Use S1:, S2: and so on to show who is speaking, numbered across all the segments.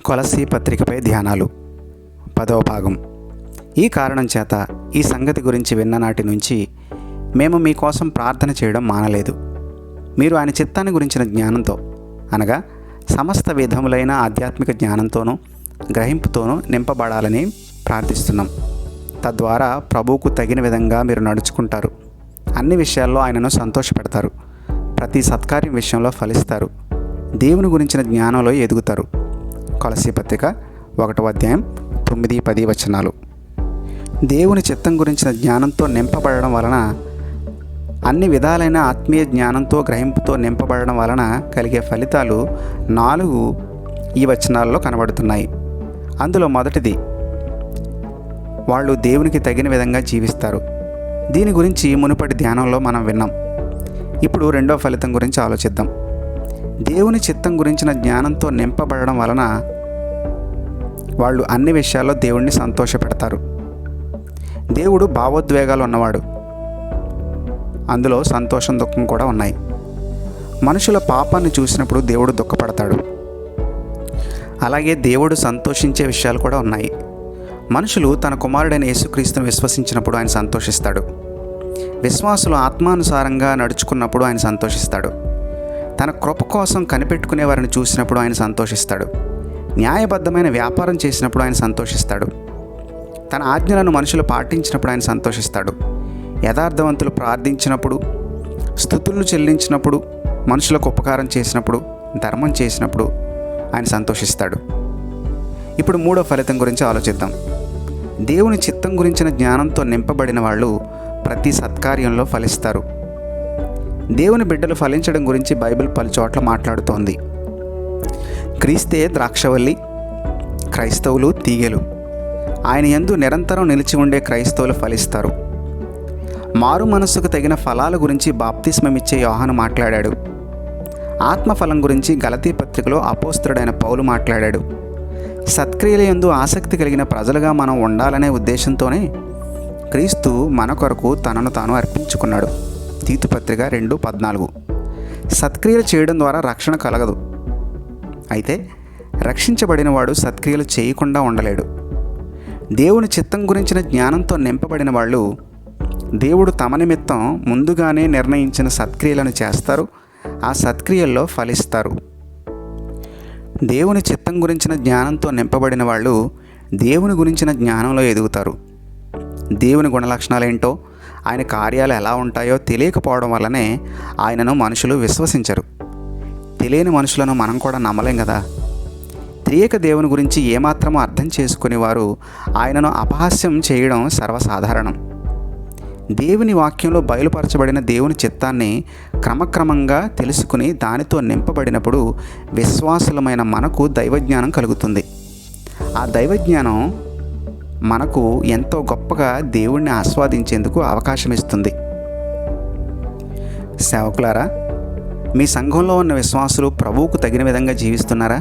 S1: కొలసి పత్రికపై ధ్యానాలు. పదవ భాగం. ఈ కారణం చేత ఈ సంగతి గురించి విన్ననాటి నుంచి మేము మీకోసం ప్రార్థన చేయడం మానలేదు. మీరు ఆయన చిత్తాన్ని గురించిన జ్ఞానంతో అనగా సమస్త విధములైన ఆధ్యాత్మిక జ్ఞానంతోనూ గ్రహింపుతోనూ నింపబడాలని ప్రార్థిస్తున్నాం. తద్వారా ప్రభువుకు తగిన విధంగా మీరు నడుచుకుంటారు. అన్ని విషయాల్లో ఆయనను సంతోషపెడతారు. ప్రతి సత్కార్యం విషయంలో ఫలిస్తారు. దేవుని గురించిన జ్ఞానంలో ఎదుగుతారు. కొలసి పత్రిక ఒకటవ అధ్యాయం తొమ్మిది పది వచనాలు. దేవుని చిత్తం గురించిన జ్ఞానంతో నింపబడడం వలన అన్ని విధాలైన ఆత్మీయ జ్ఞానంతో గ్రహింపుతో నింపబడడం వలన కలిగే ఫలితాలు నాలుగు ఈ వచనాల్లో కనబడుతున్నాయి. అందులో మొదటిది వాళ్ళు దేవునికి తగిన విధంగా జీవిస్తారు. దీని గురించి మునుపటి ధ్యానంలో మనం విన్నాం. ఇప్పుడు రెండో ఫలితం గురించి ఆలోచిద్దాం. దేవుని చిత్తం గురించిన జ్ఞానంతో నింపబడడం వలన వాళ్ళు అన్ని విషయాల్లో దేవుణ్ణి సంతోషపెడతారు. దేవుడు భావోద్వేగాలు ఉన్నవాడు. అందులో సంతోషం దుఃఖం కూడా ఉన్నాయి. మనుషుల పాపాన్ని చూసినప్పుడు దేవుడు దుఃఖపడతాడు. అలాగే దేవుడు సంతోషించే విషయాలు కూడా ఉన్నాయి. మనుషులు తన కుమారుడైన యేసుక్రీస్తును విశ్వసించినప్పుడు ఆయన సంతోషిస్తాడు. విశ్వాసులు ఆత్మానుసారంగా నడుచుకున్నప్పుడు ఆయన సంతోషిస్తాడు. తన కృప కోసం కనిపెట్టుకునే వారిని చూసినప్పుడు ఆయన సంతోషిస్తాడు. న్యాయబద్ధమైన వ్యాపారం చేసినప్పుడు ఆయన సంతోషిస్తాడు. తన ఆజ్ఞలను మనుషులు పాటించినప్పుడు ఆయన సంతోషిస్తాడు. యథార్థవంతులు ప్రార్థించినప్పుడు స్థుతులను చెల్లించినప్పుడు మనుషులకు ఉపకారం చేసినప్పుడు ధర్మం చేసినప్పుడు ఆయన సంతోషిస్తాడు. ఇప్పుడు మూడో ఫలితం గురించి ఆలోచిద్దాం. దేవుని చిత్తం గురించిన జ్ఞానంతో నింపబడిన వాళ్ళు ప్రతి సత్కార్యంలో ఫలిస్తారు. దేవుని బిడ్డలు ఫలించడం గురించి బైబిల్ పలుచోట్ల మాట్లాడుతోంది. క్రీస్తే ద్రాక్షవల్లి క్రైస్తవులు తీగెలు. ఆయన యందు నిరంతరం నిలిచి ఉండే క్రైస్తవులు ఫలిస్తారు. మారు మనస్సుకు తగిన ఫలాల గురించి బాప్తిస్మమిచ్చే యోహాను మాట్లాడాడు. ఆత్మఫలం గురించి గలతీ పత్రికలో అపోస్తుడైన పౌలు మాట్లాడాడు. సత్క్రియల యందు ఆసక్తి కలిగిన ప్రజలుగా మనం ఉండాలనే ఉద్దేశంతోనే క్రీస్తు మన కొరకు తనను తాను అర్పించుకున్నాడు. తీతుపత్రిక రెండు పద్నాలుగు. సత్క్రియలు చేయడం ద్వారా రక్షణ కలగదు. అయితే రక్షించబడినవాడు సత్క్రియలు చేయకుండా ఉండలేడు. దేవుని చిత్తం గురించిన జ్ఞానంతో నింపబడిన వాళ్ళు దేవుడు తమ నిమిత్తం ముందుగానే నిర్ణయించిన సత్క్రియలను చేస్తారు ఆ సత్క్రియల్లో ఫలిస్తారు. దేవుని చిత్తం గురించిన జ్ఞానంతో నింపబడిన వాళ్ళు దేవుని గురించిన జ్ఞానంలో ఎదుగుతారు. దేవుని గుణలక్షణాలేంటో ఆయన కార్యాలు ఎలా ఉంటాయో తెలియకపోవడం వల్లనే ఆయనను మనుషులు విశ్వసించరు. తెలియని మనుషులను మనం కూడా నమ్మలేం కదా? త్రియేక దేవుని గురించి ఏమాత్రమో అర్థం చేసుకుని వారు ఆయనను అపహాస్యం చేయడం సర్వసాధారణం. దేవుని వాక్యంలో బయలుపరచబడిన దేవుని చిత్తాన్ని క్రమక్రమంగా తెలుసుకుని దానితో నింపబడినప్పుడు విశ్వాసులమైన మనకు దైవజ్ఞానం కలుగుతుంది. ఆ దైవజ్ఞానం మనకు ఎంతో గొప్పగా దేవుణ్ణి ఆస్వాదించేందుకు అవకాశం ఇస్తుంది సేవకులారా మీ సంఘంలో ఉన్న విశ్వాసులు ప్రభువుకు తగిన విధంగా జీవిస్తున్నారా?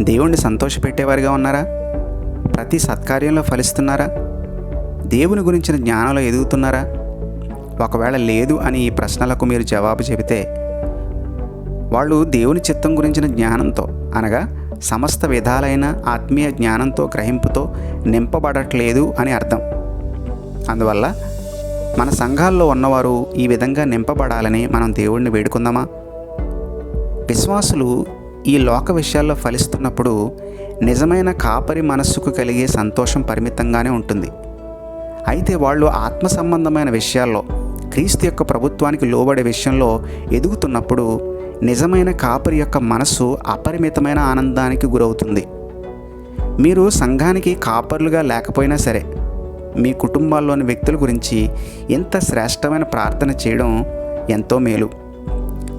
S1: దేవుణ్ణి సంతోషపెట్టేవారిగా ఉన్నారా? ప్రతి సత్కార్యంలో ఫలిస్తున్నారా? దేవుని గురించిన జ్ఞానంలో ఎదుగుతున్నారా? ఒకవేళ లేదు అని ఈ ప్రశ్నలకు మీరు జవాబు చెబితే వాళ్ళు దేవుని చిత్తం గురించిన జ్ఞానంతో అనగా సమస్త విధాలైన ఆత్మీయ జ్ఞానంతో గ్రహింపుతో నింపబడట్లేదు అని అర్థం. అందువల్ల మన సంఘాల్లో ఉన్నవారు ఈ విధంగా నింపబడాలని మనం దేవుణ్ణి వేడుకుందామా? విశ్వాసులు ఈ లోక విషయాల్లో ఫలిస్తున్నప్పుడు నిజమైన కాపరి మనస్సుకు కలిగే సంతోషం పరిమితంగానే ఉంటుంది. అయితే వాళ్ళు ఆత్మ సంబంధమైన విషయాల్లో క్రీస్తు యొక్క ప్రభుత్వానికి లోబడే విషయంలో ఎదుగుతున్నప్పుడు నిజమైన కాపరి యొక్క మనస్సు అపరిమితమైన ఆనందానికి గురవుతుంది. మీరు సంఘానికి కాపర్లుగా లేకపోయినా సరే మీ కుటుంబాల్లోని వ్యక్తుల గురించి ఇంత శ్రేష్టమైన ప్రార్థన చేయడం ఎంతో మేలు.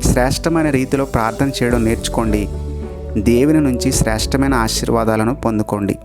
S1: శ్రేష్టమైన రీతిలో ప్రార్థన చేయడం నేర్చుకోండి. దేవుని నుంచి శ్రేష్టమైన ఆశీర్వాదాలను పొందుకోండి.